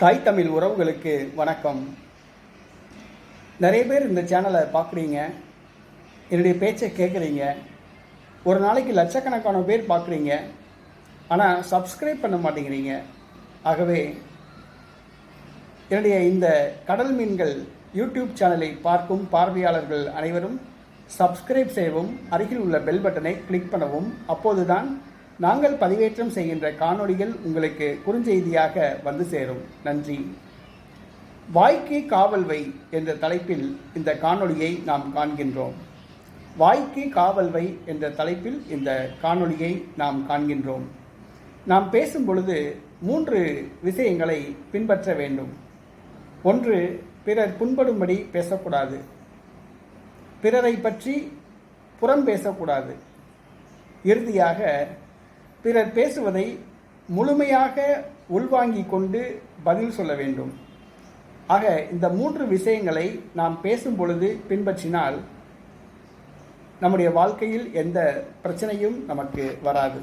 தாய் தமிழ் உறவுகளுக்கு வணக்கம். நிறைய பேர் இந்த சேனலை பார்க்குறீங்க என்னுடைய பேச்சை கேட்குறீங்க ஒரு நாளைக்கு லட்சக்கணக்கான பேர் பார்க்குறீங்க ஆனால் சப்ஸ்கிரைப் பண்ண மாட்டேங்கிறீங்க. ஆகவே என்னுடைய இந்த கடல் மீன்கள் யூடியூப் சேனலை பார்க்கும் பார்வையாளர்கள் அனைவரும் சப்ஸ்கிரைப் செய்யவும் அருகில் உள்ள பெல் பட்டனை கிளிக் பண்ணவும் அப்போதுதான் நாங்கள் பதிவேற்றம் செய்கின்ற காணொளிகள் உங்களுக்கு குறுஞ்செய்தியாக வந்து சேரும். நன்றி. வாய்க்கு காவல்வை என்ற தலைப்பில் இந்த காணொளியை நாம் காண்கின்றோம். வாய்க்கு காவல்வை என்ற தலைப்பில் இந்த காணொளியை நாம் காண்கின்றோம். நாம் பேசும் பொழுது மூன்று விஷயங்களை பின்பற்ற வேண்டும். ஒன்று பிறர் புண்படும்படி பேசக்கூடாது. பிறரை பற்றி புறம் பேசக்கூடாது. இறுதியாக பிறர் பேசுவதை முழுமையாக உள்வாங்கிக் கொண்டு பதில் சொல்ல வேண்டும். ஆக இந்த மூன்று விஷயங்களை நாம் பேசும் பொழுது பின்பற்றினால் நம்முடைய வாழ்க்கையில் எந்த பிரச்சனையும் நமக்கு வராது.